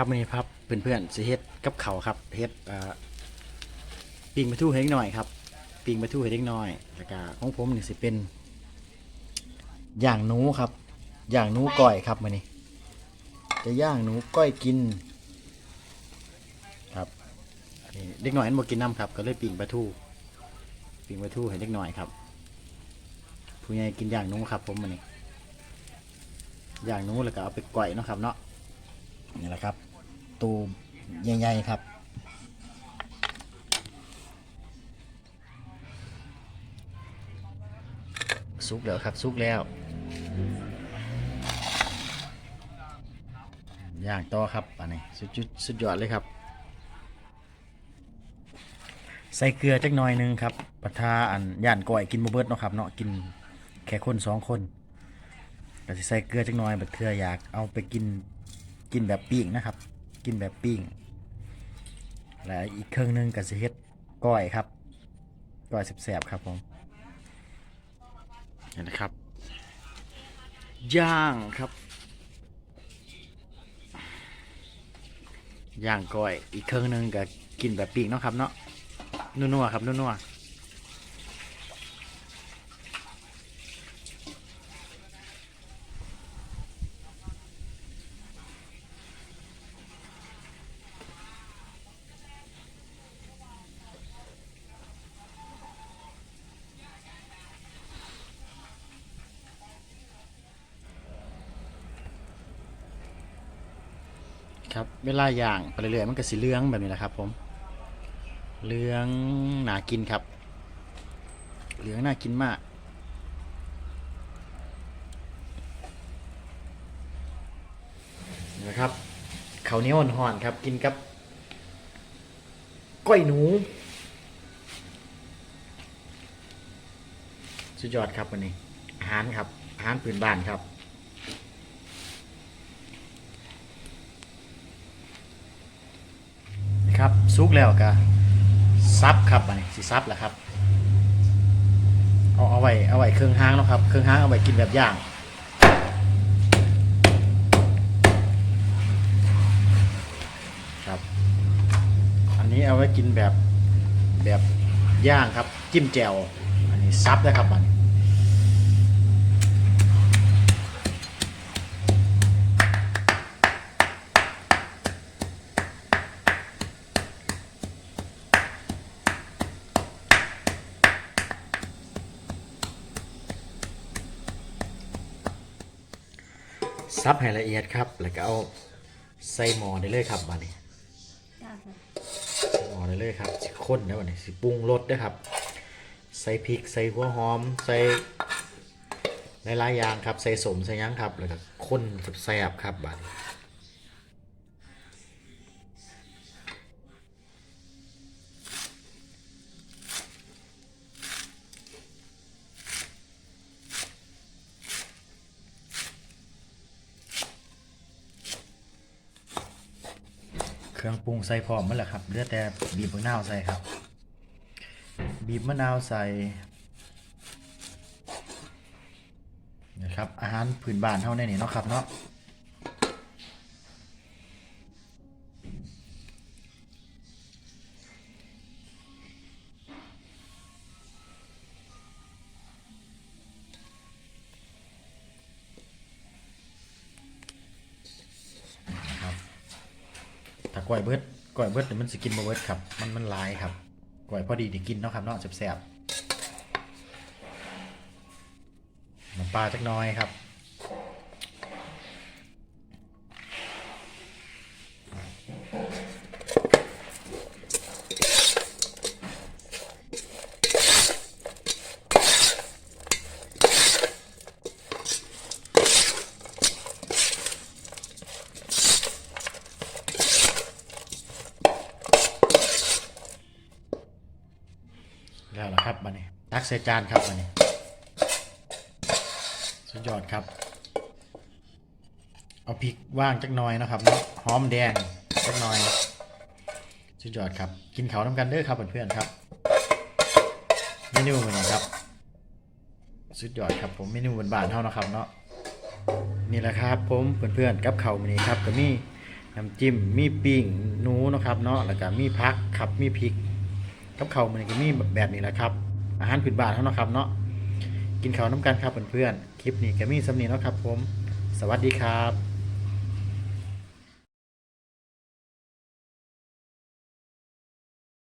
ครับวันนี้ครับเพื่อนๆสิเฮ็ดกับเขาครับเฮ็ดอ่าปิ้งปลาทูให้เล็กหน่อยครับปิ้งปลาทูให้เล็กน้อยแล้วก็ของผมนี่สิเป็นอย่างหนูครับ อย่างหนูก้อยครับมื้อนี้ จะย่างหนูก้อยกิน ครับนี่เล็กน้อยอันบ่กินน้ำครับก็เลยปิ้งปลาทูปิ้งปลาทูให้เล็กน้อยครับผู้ใหญ่กินย่างหนูครับ ผมมื้อนี้ย่างหนูแล้วก็เอาไปก้อยเนาะครับเนาะนี่แหละครับ ตูใหญ่ๆครับซุกแล้วครับซุกแล้วย่างต่อครับอันนี้สุดจุดสุดยอดเลยครับ ใส่เกลือจักหน่อยนึงครับปะทาอันย่านก่อยกินบ่เบิดเนาะครับเนาะกินแค่คนสองคนก็สิใส่เกลือจักหน่อยบัดเทืออยากเอาไปกินกินแบบปิ้งนะครับ กินแบบปิ้งและอีกเครื่องหนึงก็สิเฮ็ดก้อยครับก้อยแสบๆครับผมเห็นนะครับ ย่างครับ ย่างก้อยอีกเครื่องหนึงก็กินแบบปิ้งเนาะครับเนาะนัวๆครับนัวๆ ครับ เวลาย่างไปเรื่อยๆมันก็สีเหลืองแบบนี้แหละครับ ผมเหลืองน่ากินครับ เหลืองน่ากินมาก นะครับข้าวเหนียวห่อนๆครับ กินกับก้อยหนู สุดยอดครับวันนี้ อาหารครับ อาหารพื้นบ้านครับ ซุกแล้วก็ซับครับอันนี้สิซับแหละครับเอาเอาไว้เอาไว้เครื่องห้างนะครับ เครื่องห้างเอาไว้กินแบบย่างครับ อันนี้เอาไว้กินแบบแบบย่างครับ จิ้มแจ่วอันนี้ซับนะครับอันนี้ ซับให้ละเอียดครับ แล้วก็เอาใส่หม้อได้เลยครับบัดนี้จ้าค่ะใส่หม้อได้เลยครับสิข้นได้บัดนี้สิปรุงรสด้วยครับ ใส่พริก ใส่หัวหอม ใส่หลายๆอย่างครับ ใส่สมใส่หยังครับ แล้วก็ข้นแซ่บๆครับบัดนี้ เครื่องปรุงใส่พร้อมหมดแล้วครับเหลือแต่บีบมะนาวใส่ครับ บีบมะนาวใส่นะครับอาหารพื้นบ้านเท่านี้เนาะครับเนาะ ถ้าก้วยเบิดก้วยเบิดเดี๋ยวมันสิกินบ่เบิดครับ มันมันหลายครับก้วยพอดีได้กินเนาะครับเนาะแซ่บๆน้ำปลาจักน้อยครับ ครับบันนี้ ตักใส่จานครับบันนี้ สุดยอดครับ เอาพริกว่างจักหน่อยนะครับเนาะหอมแดงจักหน่อย สุดยอดครับ กินเขาวน้ำกันเด้อครับเพื่อนๆครับเมนูมันนี้ครับ สุดยอดครับผมเมนูบานๆเท่านะครับเนาะนี่แหละครับผมเพื่อนๆกับเขาวมื้อนี้ครับก็มีน้ำจิ้มมีปิ้งหนูนะครับเนาะแล้วก็มีพักครับมีพริก กับเขามันก็มีแบบนี้แหละครับ อาหารพื้นบ้านเท่านะครับเนาะกินข้าวน้ำกันครับเพื่อนๆคลิปนี้ก็มีสำเนีเนาะครับ ผม สวัสดีครับ